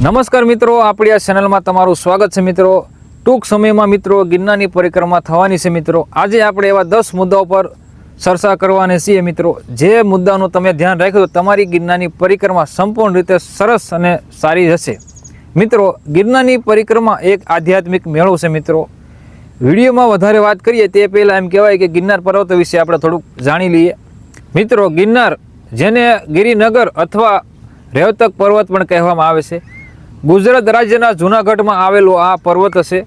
નમસ્કાર મિત્રો, આપણી આ ચેનલમાં તમારું સ્વાગત છે મિત્રો. ટૂંક સમયમાં મિત્રો, ગિરનારની પરિક્રમા થવાની છે મિત્રો. આજે આપણે એવા દસ મુદ્દાઓ પર ચર્ચા કરવાની છીએ મિત્રો. જે મુદ્દાનું તમે ધ્યાન રાખ્યું તો તમારી ગિરનારની પરિક્રમા સંપૂર્ણ રીતે સરસ અને સારી હશે. મિત્રો, ગિરનારની પરિક્રમા એક આધ્યાત્મિક મેળો છે મિત્રો. વિડીયોમાં વધારે વાત કરીએ તે પહેલાં એમ કહેવાય કે ગિરનાર પર્વત વિશે આપણે થોડુંક જાણી લઈએ. મિત્રો, ગિરનાર જેને ગિરિનગર અથવા રેવતક પર્વત પણ કહેવામાં આવે છે. ગુજરાત રાજ્યના જૂનાગઢમાં આવેલો આ પર્વત છે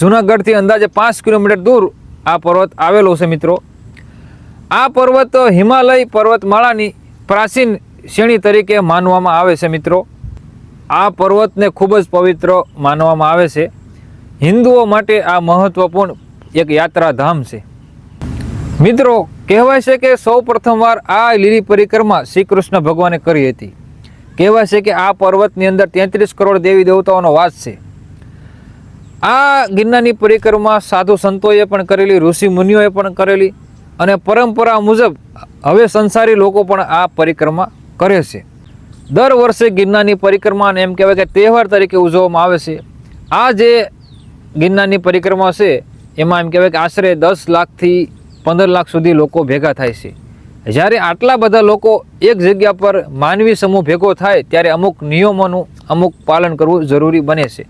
જૂનાગઢથી અંદાજે પાંચ કિલોમીટર દૂર આ પર્વત આવેલો છે મિત્રો. આ પર્વત હિમાલય પર્વતમાળાની પ્રાચીન શ્રેણી તરીકે માનવામાં આવે છે મિત્રો. આ પર્વતને ખૂબ જ પવિત્ર માનવામાં આવે છે. હિન્દુઓ માટે આ મહત્વપૂર્ણ એક યાત્રાધામ છે. મિત્રો, કહેવાય છે કે સૌ પ્રથમવાર આ લીલી પરિક્રમા શ્રી કૃષ્ણ ભગવાને કરી હતી. કહેવાય છે કે આ પર્વતની અંદર તેત્રીસ કરોડ દેવી દેવતાઓનો વાસ છે. આ ગિરનારની પરિક્રમા સાધુ સંતોએ પણ કરેલી, ઋષિ મુનિઓએ પણ કરેલી અને પરંપરા મુજબ હવે સંસારી લોકો પણ આ પરિક્રમા કરે છે. દર વર્ષે ગિરનારની પરિક્રમાને એમ કહેવાય કે તહેવાર તરીકે ઉજવવામાં આવે છે. આ જે ગિરનારની પરિક્રમા છે, એમાં એમ કહેવાય કે આશરે દસ લાખથી પંદર લાખ સુધી લોકો ભેગા થાય છે. જ્યારે આટલા બધા લોકો એક જગ્યા પર માનવી સમૂહ ભેગો થાય, ત્યારે અમુક નિયમોનું અમુક પાલન કરવું જરૂરી બને છે.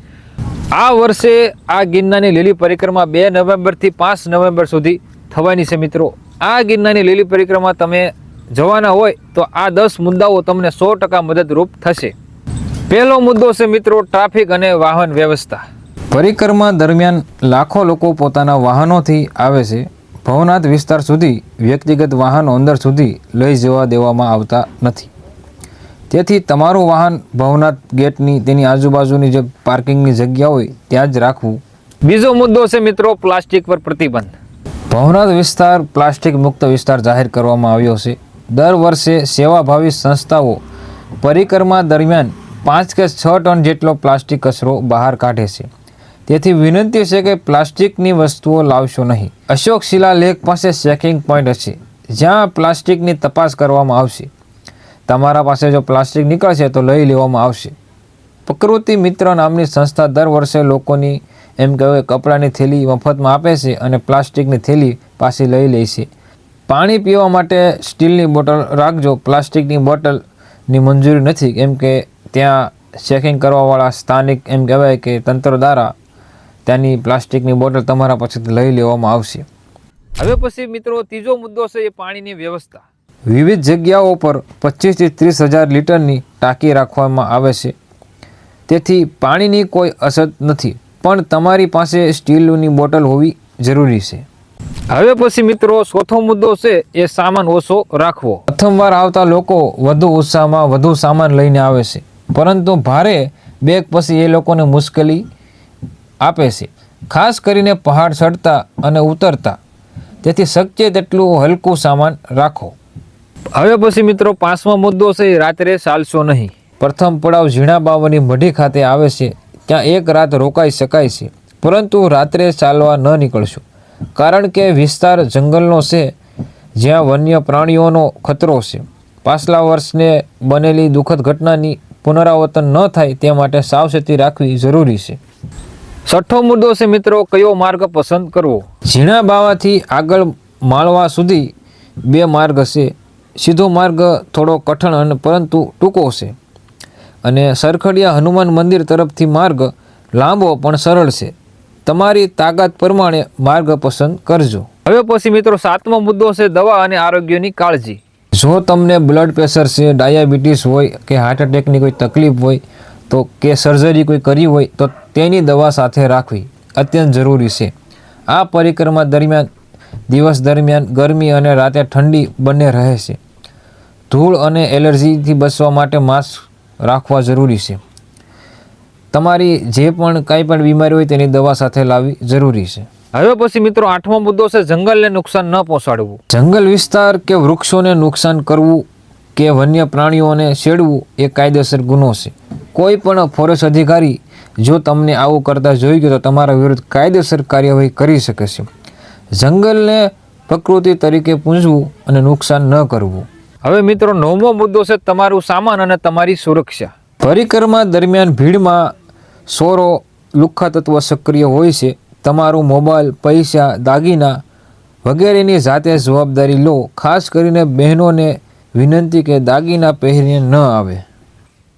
આ વર્ષે આ ગિરનારની લીલી પરિક્રમા બે નવેમ્બરથી પાંચ નવેમ્બર સુધી થવાની છે મિત્રો. આ ગિરનારની લીલી પરિક્રમા તમે જવાના હોય, તો આ દસ મુદ્દાઓ તમને સો ટકા મદદરૂપ થશે. પહેલો મુદ્દો છે મિત્રો, ટ્રાફિક અને વાહન વ્યવસ્થા. પરિક્રમા દરમિયાન લાખો લોકો પોતાના વાહનોથી આવે છે. ભવનાથ વિસ્તાર સુધી વ્યક્તિગત વાહનો અંદર સુધી લઈ જવા દેવામાં આવતા નથી. તેથી તમારું વાહન ભવનાથ ગેટની તેની આજુબાજુની જે પાર્કિંગની જગ્યા હોય ત્યાં જ રાખવું. બીજો મુદ્દો છે મિત્રો પ્લાસ્ટિક પર પ્રતિબંધ. ભવનાથ વિસ્તાર પ્લાસ્ટિક મુક્ત વિસ્તાર જાહેર કરવામાં આવ્યો છે. દર વર્ષે સેવાભાવી સંસ્થાઓ પરિક્રમા દરમિયાન પાંચ કે છ ટન જેટલો પ્લાસ્ટિક કચરો બહાર કાઢે છે. તેથી વિનંતી છે કે પ્લાસ્ટિકની વસ્તુઓ લાવશો નહીં. અશોક શિલા લેક પાસે ચેકિંગ પોઈન્ટ હશે જ્યાં પ્લાસ્ટિકની તપાસ કરવામાં આવશે. તમારા પાસે જો પ્લાસ્ટિક નીકળશે તો લઈ લેવામાં આવશે. પ્રકૃતિ મિત્ર નામની સંસ્થા દર વર્ષે લોકોની એમ કહેવાય કપડાની થેલી મફતમાં આપે છે અને પ્લાસ્ટિકની થેલી પાછી લઈ લે છે. પાણી પીવા માટે સ્ટીલની બોટલ રાખજો. પ્લાસ્ટિકની બોટલની મંજૂરી નથી. કેમ કે ત્યાં ચેકિંગ કરવાવાળા સ્થાનિક એમ કહેવાય કે તંત્ર દ્વારા ત્યાંની પ્લાસ્ટિકની બોટલ તમારા પાસેથી લઈ લેવામાં આવશે. હવે પછી મિત્રો ત્રીજો મુદ્દો છે એ પાણીની વ્યવસ્થા. વિવિધ જગ્યાઓ પર પચીસથી ત્રીસ હજાર લીટરની ટાંકી રાખવામાં આવે છે. તેથી પાણીની કોઈ અછત નથી પણ તમારી પાસે સ્ટીલની બોટલ હોવી જરૂરી છે. હવે પછી મિત્રો ચોથો મુદ્દો છે એ સામાન ઓછો રાખવો. પ્રથમવાર આવતા લોકો વધુ ઉત્સાહમાં વધુ સામાન લઈને આવે છે. પરંતુ ભારે બેગ પછી એ લોકોને મુશ્કેલી આપે છે. ખાસ કરીને પહાડ ચડતા અને ઉતરતા. તેથી શક્ય તેટલું હલકું સામાન રાખો. હવે પછી મિત્રો પાંચમો મુદ્દો છે રાત્રે ચાલશો નહીં. પ્રથમ પડાવ ઝીણા બાવાની મઢી ખાતે આવે છે ત્યાં એક રાત રોકાઈ શકાય છે પરંતુ રાત્રે ચાલવા ન નીકળશો. કારણ કે વિસ્તાર જંગલનો છે જ્યાં વન્ય પ્રાણીઓનો ખતરો છે. પાછલા વર્ષને બનેલી દુઃખદ ઘટનાની પુનરાવર્તન ન થાય તે માટે સાવચેતી રાખવી જરૂરી છે. છઠ્ઠો મુદ્દો છે મિત્રો, કયો માર્ગ પસંદ કરવો? ઝીણા બાવાથી આગળ માળવા સુધી બે માર્ગ હશે. સીધો માર્ગ થોડો કઠણ અને પરંતુ ટૂંકો છે અને સરખડિયા હનુમાન મંદિર તરફથી માર્ગ લાંબો પણ સરળ છે. તમારી તાકાત પ્રમાણે માર્ગ પસંદ કરજો. હવે પછી મિત્રો, સાતમો મુદ્દો છે દવા અને આરોગ્યની કાળજી. જો તમને બ્લડ પ્રેશર છે, ડાયાબિટીસ હોય કે હાર્ટ એટેકની કોઈ તકલીફ હોય તો કે સર્જરી કોઈ કરી હોય તો તેની દવા સાથે રાખવી અત્યંત જરૂરી છે. આ પરિક્રમા દરમિયાન દિવસ દરમિયાન ગરમી અને રાતે ઠંડી બંને રહે છે. ધૂળ અને એલર્જીથી બચવા માટે માસ્ક રાખવા જરૂરી છે. તમારી જે પણ કાંઈ પણ બીમારી હોય તેની દવા સાથે લાવવી જરૂરી છે. હવે પછી મિત્રો આઠમો મુદ્દો છે જંગલને નુકસાન ન પહોંચાડવું. જંગલ વિસ્તાર કે વૃક્ષોને નુકસાન કરવું કે વન્ય પ્રાણીઓને છેડવું એ કાયદેસર ગુનો છે. કોઈ પણ ફોરેસ્ટ અધિકારી જો તમને આવું કરતા જોઈ ગયો તો તમારા વિરુદ્ધ કાયદેસર કાર્યવાહી કરી શકે છે. જંગલને પ્રકૃતિ તરીકે પૂંજવું અને નુકસાન ન કરવું. હવે મિત્રો નવમો મુદ્દો છે તમારું સામાન અને તમારી સુરક્ષા. પરિક્રમા દરમિયાન ભીડમાં સોરો લુખ્ખા તત્વ સક્રિય હોય છે. તમારું મોબાઈલ પૈસા દાગીના વગેરેની જાતે જવાબદારી લો. ખાસ કરીને બહેનોને વિનંતી કે દાગીના પહેરીને ન આવે.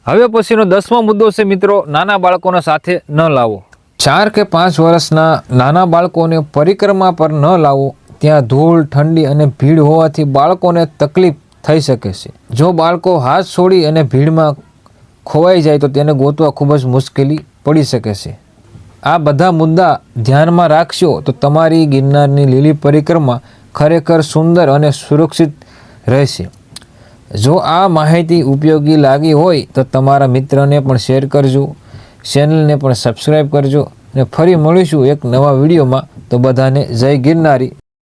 હવે પછીનો દસમો મુદ્દો છે મિત્રો, નાના બાળકોને સાથે ન લાવો. ચાર કે પાંચ વર્ષના નાના બાળકોને પરિક્રમા પર ન લાવો. ત્યાં ધૂળ, ઠંડી અને ભીડ હોવાથી બાળકોને તકલીફ થઈ શકે છે. જો બાળકો હાથ છોડી અને ભીડમાં ખોવાઈ જાય તો તેને ગોતવા ખૂબ જ મુશ્કેલી પડી શકે છે. આ બધા મુદ્દા ધ્યાનમાં રાખશો તો તમારી ગિરનારની લીલી પરિક્રમા ખરેખર સુંદર અને સુરક્ષિત રહેશે. જો આ માહિતી ઉપયોગી લાગી હોય તો તમારા મિત્રને પણ શેર કરજો, ચેનલને પણ સબસ્ક્રાઈબ કરજો અને ફરી મળીશું એક નવા વિડીયોમાં. તો બધાને જય ગિરનારી.